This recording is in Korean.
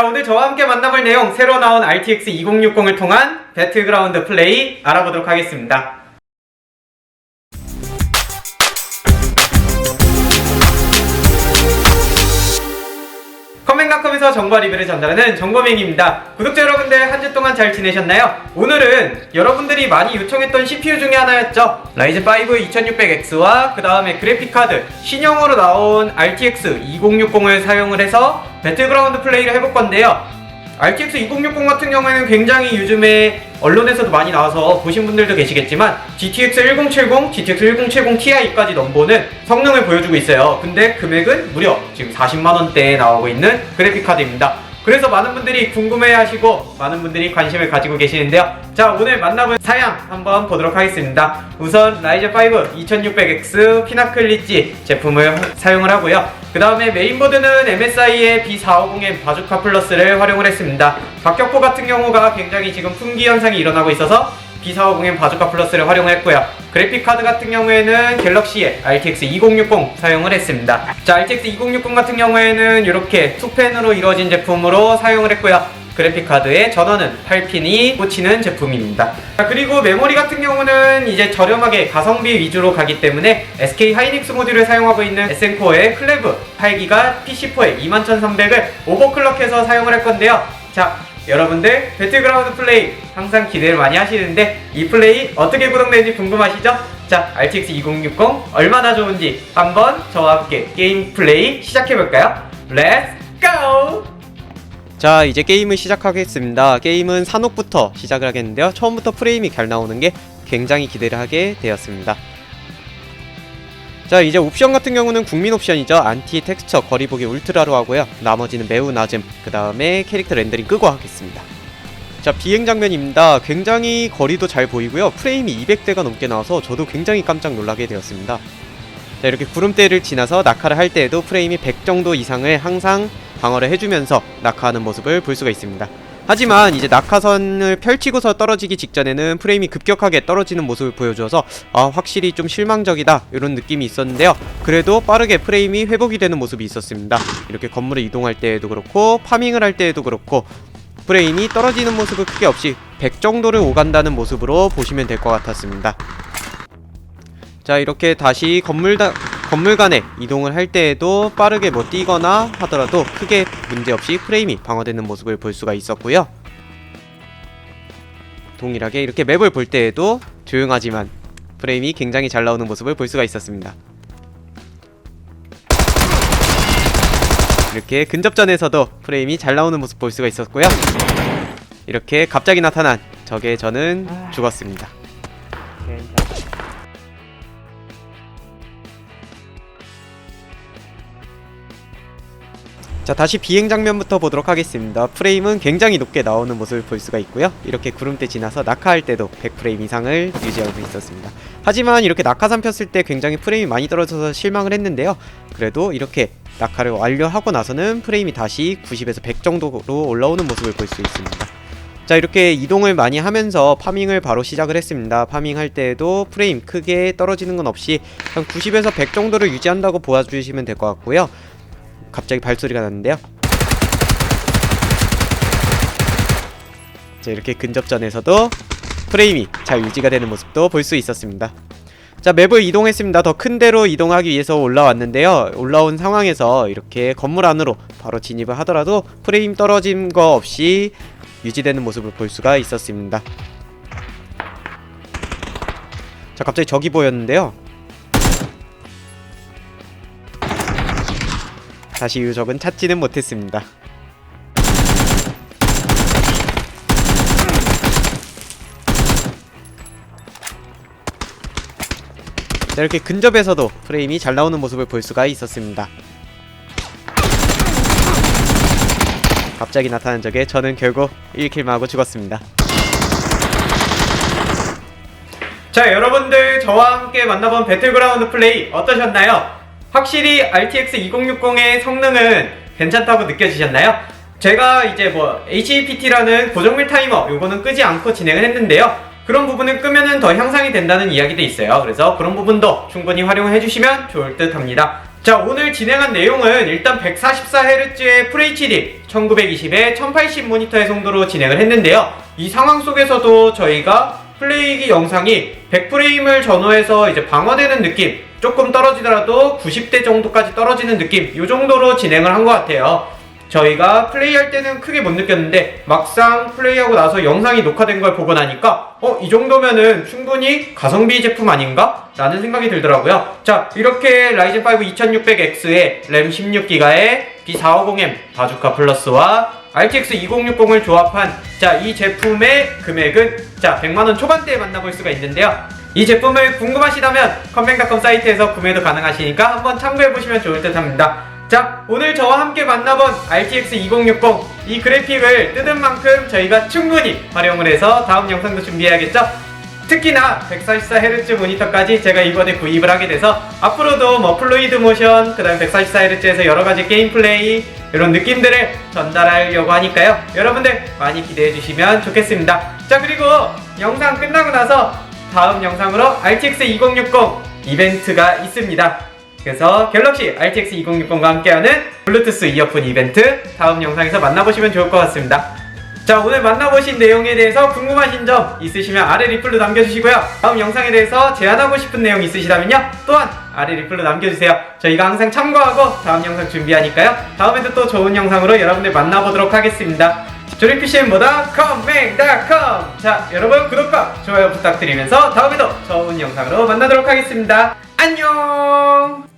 자, 오늘 저와 함께 만나볼 내용 새로 나온 RTX 2060을 통한 배틀그라운드 플레이 알아보도록 하겠습니다. 컴맹닷컴에서 정보 리뷰를 전달하는 정보맹입니다. 구독자 여러분들 한 주 동안 잘 지내셨나요? 오늘은 여러분들이 많이 요청했던 CPU 중에 하나였죠. 라이즈 5 2600X와 그 다음에 그래픽카드 신형으로 나온 RTX 2060을 사용을 해서 배틀그라운드 플레이를 해볼 건데요. RTX 2060 같은 경우에는 굉장히 요즘에 언론에서도 많이 나와서 보신 분들도 계시겠지만 GTX 1070, GTX 1070 Ti까지 넘보는 성능을 보여주고 있어요. 근데 금액은 무려 지금 40만 원대에 나오고 있는 그래픽 카드입니다. 그래서 많은 분들이 궁금해하시고 많은 분들이 관심을 가지고 계시는데요. 자 오늘 만나본 사양 한번 보도록 하겠습니다. 우선 라이즈 5 2600X 피나클 리지 제품을 사용을 하고요. 그 다음에 메인보드는 MSI의 B450M 바주카 플러스를 활용을 했습니다. 박격포 같은 경우가 굉장히 지금 풍기 현상이 일어나고 있어서 B450M 바주카 플러스를 활용했고요. 그래픽 카드 같은 경우에는 갤럭시의 RTX 2060 사용을 했습니다. 자, RTX 2060 같은 경우에는 이렇게 투펜으로 이루어진 제품으로 사용을 했고요. 그래픽 카드에 전원은 8핀이 꽂히는 제품입니다. 자, 그리고 메모리 같은 경우는 이제 저렴하게 가성비 위주로 가기 때문에 SK 하이닉스 모듈을 사용하고 있는 에센코어의 클레브 8기가 PC4에 21300을 오버클럭해서 사용을 할 건데요. 자, 여러분들 배틀그라운드 플레이 항상 기대를 많이 하시는데 이 플레이 어떻게 구성되는지 궁금하시죠? 자, RTX 2060 얼마나 좋은지 한번 저와 함께 게임 플레이 시작해볼까요? 렛츠 고! 자 이제 게임을 시작하겠습니다. 게임은 산옥부터 시작을 하겠는데요. 처음부터 프레임이 잘 나오는 게 굉장히 기대를 하게 되었습니다. 자 이제 옵션 같은 경우는 국민 옵션이죠. 안티 텍스처 거리 보기 울트라로 하고요. 나머지는 매우 낮음. 그 다음에 캐릭터 렌더링 끄고 하겠습니다. 자 비행 장면입니다. 굉장히 거리도 잘 보이고요. 프레임이 200대가 넘게 나와서 저도 굉장히 깜짝 놀라게 되었습니다. 자 이렇게 구름대를 지나서 낙하를 할 때에도 프레임이 100 정도 이상을 항상 방어를 해주면서 낙하하는 모습을 볼 수가 있습니다. 하지만 이제 낙하선을 펼치고서 떨어지기 직전에는 프레임이 급격하게 떨어지는 모습을 보여줘서 아 확실히 좀 실망적이다 이런 느낌이 있었는데요. 그래도 빠르게 프레임이 회복이 되는 모습이 있었습니다. 이렇게 건물을 이동할 때에도 그렇고 파밍을 할 때에도 그렇고 프레임이 떨어지는 모습을 크게 없이 100 정도를 오간다는 모습으로 보시면 될 것 같았습니다. 자 이렇게 다시 건물 다, 건물 간에 이동을 할 때에도 빠르게 뭐 뛰거나 하더라도 크게 문제없이 프레임이 방어되는 모습을 볼 수가 있었고요. 동일하게 이렇게 맵을 볼 때에도 조용하지만 프레임이 굉장히 잘 나오는 모습을 볼 수가 있었습니다. 이렇게 근접전에서도 프레임이 잘 나오는 모습 볼 수가 있었고요. 이렇게 갑자기 나타난 적의 저는 죽었습니다 자 다시 비행 장면부터 보도록 하겠습니다. 프레임은 굉장히 높게 나오는 모습을 볼 수가 있고요. 이렇게 구름대 지나서 낙하할 때도 100프레임 이상을 유지하고 있었습니다. 하지만 이렇게 낙하산 폈을 때 굉장히 프레임이 많이 떨어져서 실망을 했는데요. 그래도 이렇게 낙하를 완료하고 나서는 프레임이 다시 90에서 100 정도로 올라오는 모습을 볼 수 있습니다. 자 이렇게 이동을 많이 하면서 파밍을 바로 시작을 했습니다. 파밍 할 때에도 프레임 크게 떨어지는 건 없이 한 90에서 100 정도를 유지한다고 보아주시면 될 것 같고요 갑자기 발소리가 났는데요. 자, 이렇게 근접전에서도 프레임이 잘 유지가 되는 모습도 볼 수 있었습니다. 자, 맵을 이동했습니다. 더 큰 데로 이동하기 위해서 올라왔는데요. 올라온 상황에서 이렇게 건물 안으로 바로 진입을 하더라도 프레임 떨어진 거 없이 유지되는 모습을 볼 수가 있었습니다. 자, 갑자기 적이 보였는데요. 다시 유적은 찾지는 못했습니다. 자, 이렇게 근접에서도 프레임이 잘 나오는 모습을 볼 수가 있었습니다. 갑자기 나타난 적에 저는 결국 1킬만 하고 죽었습니다. 자, 여러분들 저와 함께 만나본 배틀그라운드 플레이 어떠셨나요? 확실히 RTX 2060의 성능은 괜찮다고 느껴지셨나요? 제가 이제 뭐 HAPT라는 고정밀 타이머 요거는 끄지 않고 진행을 했는데요. 그런 부분을 끄면은 더 향상이 된다는 이야기도 있어요. 그래서 그런 부분도 충분히 활용해 주시면 좋을 듯 합니다. 자, 오늘 진행한 내용은 일단 144Hz의 FHD 1920에 1080 모니터의 송도로 진행을 했는데요. 이 상황 속에서도 저희가 플레이기 영상이 100프레임을 전후해서 이제 방어되는 느낌, 조금 떨어지더라도 90대 정도까지 떨어지는 느낌, 이 정도로 진행을 한 것 같아요. 저희가 플레이할 때는 크게 못 느꼈는데 막상 플레이하고 나서 영상이 녹화된 걸 보고 나니까 어 이 정도면은 충분히 가성비 제품 아닌가? 라는 생각이 들더라고요. 자 이렇게 라이젠 5 2600X에 램 16기가에 B450M 바주카 플러스와 RTX 2060을 조합한 자 이 제품의 금액은 자 100만원 초반대에 만나볼 수가 있는데요. 이 제품을 궁금하시다면 컴뱅닷컴 사이트에서 구매도 가능하시니까 한번 참고해보시면 좋을 듯 합니다. 자, 오늘 저와 함께 만나본 RTX 2060 이 그래픽을 뜯은 만큼 저희가 충분히 활용을 해서 다음 영상도 준비해야겠죠? 특히나 144Hz 모니터까지 제가 이번에 구입을 하게 돼서 앞으로도 뭐 플루이드 모션, 그 다음에 144Hz에서 여러 가지 게임 플레이 이런 느낌들을 전달하려고 하니까요. 여러분들 많이 기대해 주시면 좋겠습니다. 자, 그리고 영상 끝나고 나서 다음 영상으로 RTX 2060 이벤트가 있습니다. 그래서 갤럭시 RTX 2060과 함께하는 블루투스 이어폰 이벤트 다음 영상에서 만나보시면 좋을 것 같습니다. 자 오늘 만나보신 내용에 대해서 궁금하신 점 있으시면 아래 리플로 남겨주시고요. 다음 영상에 대해서 제안하고 싶은 내용 있으시다면요. 또한 아래 리플로 남겨주세요. 저희가 항상 참고하고 다음 영상 준비하니까요. 다음에도 또 좋은 영상으로 여러분들 만나보도록 하겠습니다. 조립PC는 뭐다? 컴맹닷컴 자 여러분 구독과 좋아요 부탁드리면서 다음에도 좋은 영상으로 만나도록 하겠습니다. 안녕